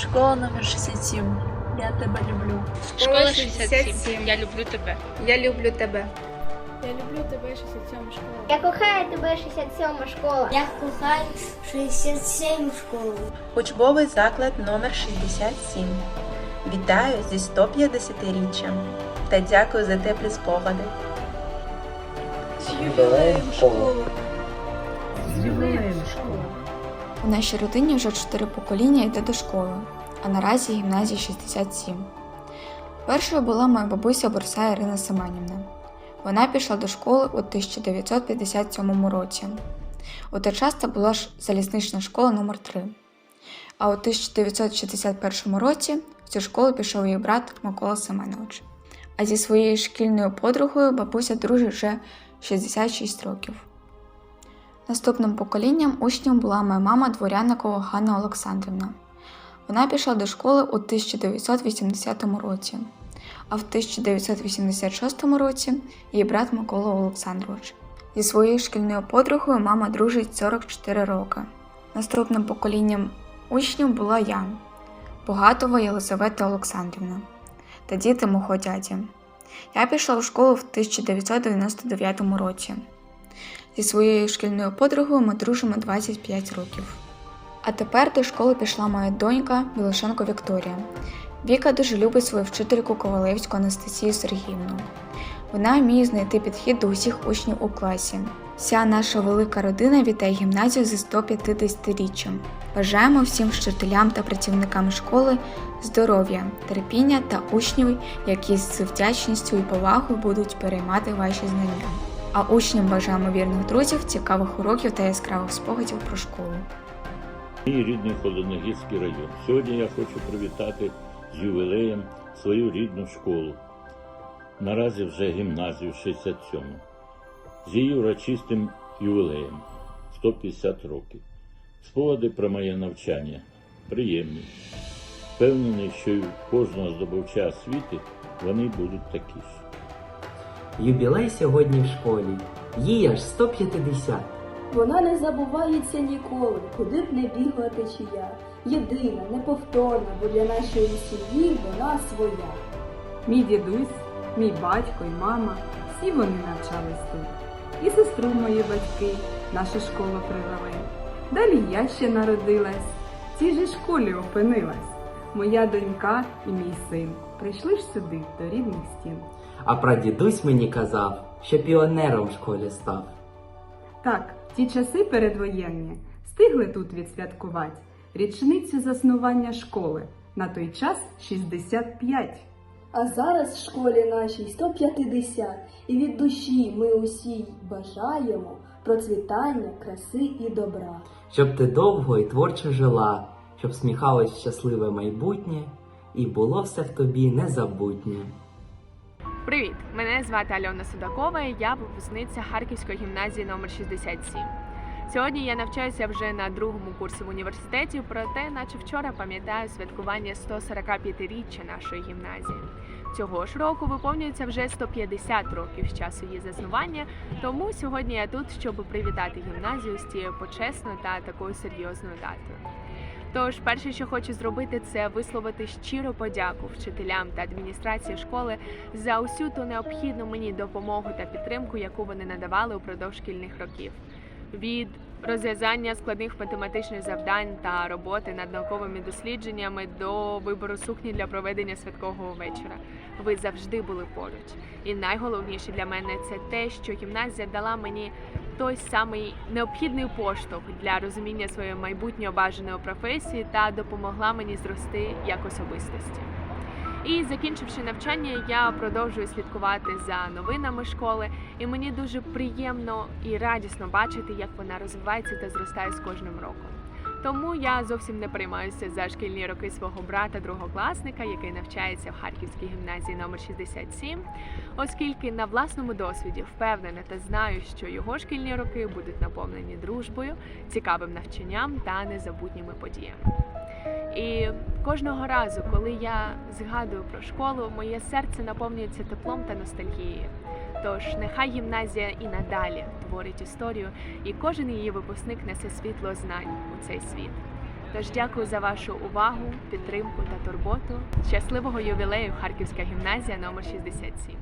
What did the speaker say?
Школа номер 67. Я тебе люблю. Школа 67. Я люблю тебе. Я люблю тебе. Я люблю тебе 67 школа. Я кохаю тебе 67 школа. Я кохаю 67 школу. Учбовий заклад номер 67. Вітаю зі 150-річчям та дякую за теплі спогади. У нашій родині вже чотири покоління йде до школи, а наразі гімназії 67. Першою була моя бабуся Борса Ірина Семенівна. Вона пішла до школи у 1957 році. У той час це була залізнична школа номер 3 А у 1961 році в цю школу пішов її брат Микола Семенович. А зі своєю шкільною подругою бабуся дружить вже 66 років. Наступним поколінням учнів була моя мама Дворяникова Ганна Олександрівна. Вона пішла до школи у 1980 році, а в 1986 році її брат Микола Олександрович. Зі своєю шкільною подругою мама дружить 44 роки. Наступним поколінням учнів була я, Богатова Єлизавета Олександрівна та діти мого дяді. Я пішла в школу в 1999 році. Зі своєю шкільною подругою ми дружимо 25 років. А тепер до школи пішла моя донька Білошенко Вікторія. Віка дуже любить свою вчительку Ковалевську Анастасію Сергіївну. Вона вміє знайти підхід до усіх учнів у класі. Вся наша велика родина вітає гімназію зі 150-річчям. Бажаємо всім вчителям та працівникам школи здоров'я, терпіння та учнів, які з вдячністю і повагою будуть переймати ваші знання. А учням бажаємо вірних друзів, цікавих уроків та яскравих спогадів про школу. Мій рідний Холодногірський район. Сьогодні я хочу привітати з ювілеєм свою рідну школу. Наразі вже гімназію 67 з її урочистим ювілеєм 150 років. Спогади про моє навчання приємні. Впевнений, що і у кожного здобувча освіти вони будуть такі ж. Юбілей сьогодні в школі. Їй аж 150. Вона не забувається ніколи, куди б не бігла течія. Єдина, неповторна, бо для нашої сім'ї вона своя. Мій дідусь, мій батько і мама, всі вони навчались тут. І сестру мої батьки нашу школу привели. Далі я ще народилась, в цій же школі опинилась. Моя донька і мій син прийшли ж сюди, до рідних стін. А прадідусь мені казав, що піонером в школі став. Так, ті часи передвоєнні встигли тут відсвяткувати річницю заснування школи. На той час 65. А зараз в школі нашій 150, і від душі ми усі бажаємо процвітання, краси і добра. Щоб ти довго і творчо жила, щоб сміхалось щасливе майбутнє, і було все в тобі незабутнє. Привіт! Мене звати Альона Судакова. і Я випускниця Харківської гімназії номер 67. Сьогодні я навчаюся вже на другому курсі в університеті, проте, наче вчора, пам'ятаю святкування 145-річчя нашої гімназії. Цього ж року виповнюється вже 150 років з часу її заснування. Тому сьогодні я тут, щоб привітати гімназію з цією почесною та такою серйозною датою. Тож, перше, що хочу зробити, це висловити щиру подяку вчителям та адміністрації школи за усю ту необхідну мені допомогу та підтримку, яку вони надавали упродовж шкільних років. Від розв'язання складних математичних завдань та роботи над науковими дослідженнями до вибору сукні для проведення святкового вечора. Ви завжди були поруч. І найголовніше для мене це те, що гімназія дала мені той самий необхідний поштовх для розуміння своєї майбутньої бажаної професії та допомогла мені зрости як особистості. І закінчивши навчання, я продовжую слідкувати за новинами школи, і мені дуже приємно і радісно бачити, як вона розвивається та зростає з кожним роком. Тому я зовсім не переймаюся за шкільні роки свого брата, другокласника, який навчається в Харківській гімназії номер 67, оскільки на власному досвіді впевнена та знаю, що його шкільні роки будуть наповнені дружбою, цікавим навчанням та незабутніми подіями. І кожного разу, коли я згадую про школу, моє серце наповнюється теплом та ностальгією. Тож нехай гімназія і надалі творить історію, і кожен її випускник несе світло знань у цей світ. Тож дякую за вашу увагу, підтримку та турботу. Щасливого ювілею Харківська гімназія номер 67.